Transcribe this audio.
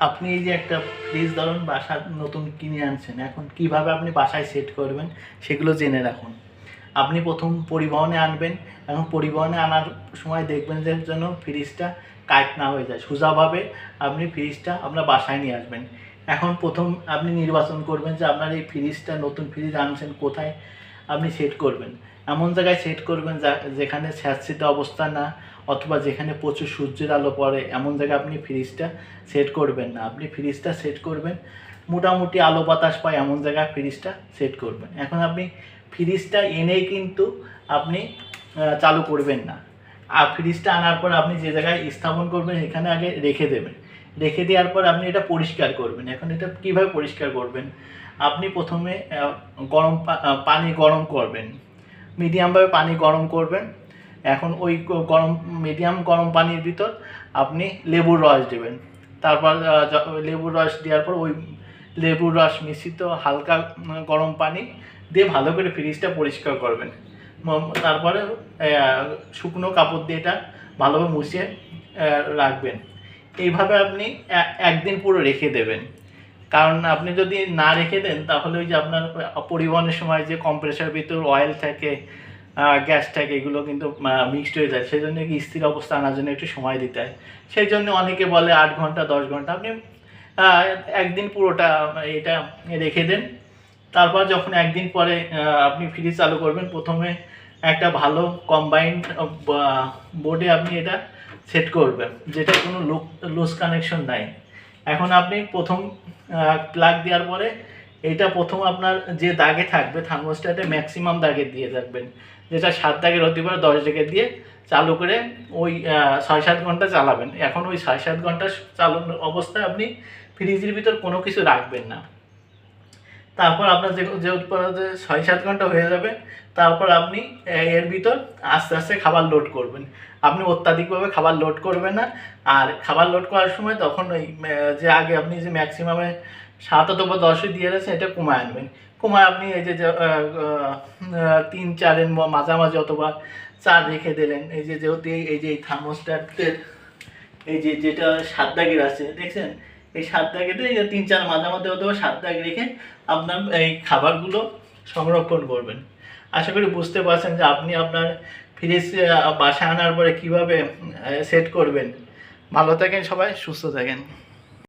আপনি এই যে একটা ফ্রিজ ধরুন, বাসা নতুন কিনে আনছেন, এখন কীভাবে আপনি বাসায় সেট করবেন সেগুলো জেনে রাখুন। আপনি প্রথম পরিবহনে আনবেন, এখন পরিবহনে আনার সময় দেখবেন যে যেন ফ্রিজটা কাট না হয়ে যায়। সোজাভাবে আপনি ফ্রিজটা আপনার বাসায় নিয়ে আসবেন। এখন প্রথম আপনি নির্বাচন করবেন যে আপনার এই ফ্রিজটা নতুন ফ্রিজ আনছেন কোথায়, আপনি সেট করবেন। এমন জায়গায় সেট করবেন যেখানে স্যাঁতসিতে অবস্থা না অথবা যেখানে প্রচুর সূর্যের আলো পড়ে, এমন জায়গায় আপনি ফ্রিজটা সেট করবেন না। আপনি ফ্রিজটা সেট করবেন, মোটামুটি আলো বাতাস পায় এমন জায়গায় ফ্রিজটা সেট করবেন। এখন আপনি ফ্রিজটা এনেই কিন্তু আপনি চালু করবেন না। আর ফ্রিজটা আনার পর আপনি যে জায়গায় স্থাপন করবেন, এখানে আগে রেখে দেবেন। রেখে দেওয়ার পর আপনি এটা পরিষ্কার করবেন। এখন এটা কীভাবে পরিষ্কার করবেন? আপনি প্রথমে গরম পানি গরম করবেন। মিডিয়ামভাবে পানি গরম করবেন। এখন ওই গরম মিডিয়াম গরম পানির ভিতর আপনি লেবুর রস দেবেন। তারপর লেবুর রস দেওয়ার পর ওই লেবুর রস মিশ্রিত হালকা গরম পানি দিয়ে ভালো করে ফ্রিজটা পরিষ্কার করবেন। তারপরে শুকনো কাপড় দিয়ে এটা ভালোভাবে মুছিয়ে রাখবেন। এইভাবে আপনি একদিন পুরো রেখে দেবেন। কারণ আপনি যদি না রেখে দেন, তাহলে ওই যে আপনার, পরিবহনের সময় যে কম্প্রেসার ভিতর অয়েল থাকে গ্যাস থাকে এগুলো কিন্তু মিক্সড হয়ে যায়। সেই জন্য কি স্থির অবস্থা আনার জন্য একটু সময় দিতে হয়। সেই জন্য অনেকে বলে আট ঘণ্টা, দশ ঘণ্টা। আপনি একদিন পুরোটা এটা রেখে দেন। তারপর যখন একদিন পরে আপনি ফ্রিজ চালু করবেন, প্রথমে একটা ভালো কম্বাইন্ড বোর্ডে আপনি এটা সেট করবেন, যেটা কোনো লুজ কানেকশন নাই। এখন আপনি প্রথম প্লাগ দেওয়ার পরে, এটা প্রথম আপনার যে দাগে থাকবে থার্মোস্ট্যাটে ম্যাক্সিমাম দাগে দিয়ে থাকবেন যেটা সাত দাগের হতে পারে দশ দাগে দিয়ে চালু করে ওই ছয় সাত ঘণ্টা চালাবেন। এখন ওই ছয় সাত ঘণ্টা চালানোর অবস্থায় আপনি ফ্রিজের ভিতর কোনো কিছু রাখবেন না। তারপর আপনার যে যে উৎপাদন ছয় সাত ঘণ্টা হয়ে যাবে, তারপর আপনি এর ভিতর আস্তে আস্তে খাবার লোড করবেন। আপনি অত্যাধিকভাবে খাবার লোড করবেন না। আর খাবার লোড করার সময় তখন ওই যে আগে আপনি যে ম্যাক্সিমামে সাত অথবা দশই দিয়ে রয়েছে এটা কমায় আনবেন। কমায় আপনি এই যে তিন চারের মাঝামাঝি অথবা চার রেখে দিলেন। এই যে, যেহেতু এই- যে, এই থার্মোস্ট্যাটের এই যে, যেটা সাত দাগের আছে, দেখছেন? এই সাত দাগেতে তিন, চার মাঝামাঝি অথবা সাত দাগ রেখে আপনার এই খাবারগুলো সংরক্ষণ করবেন। আশা করি বুঝতে পারছেন যে আপনি আপনার ফ্রিজ বাসা আনার পরে কীভাবে সেট করবেন। ভালো থাকেন সবাই, সুস্থ থাকেন।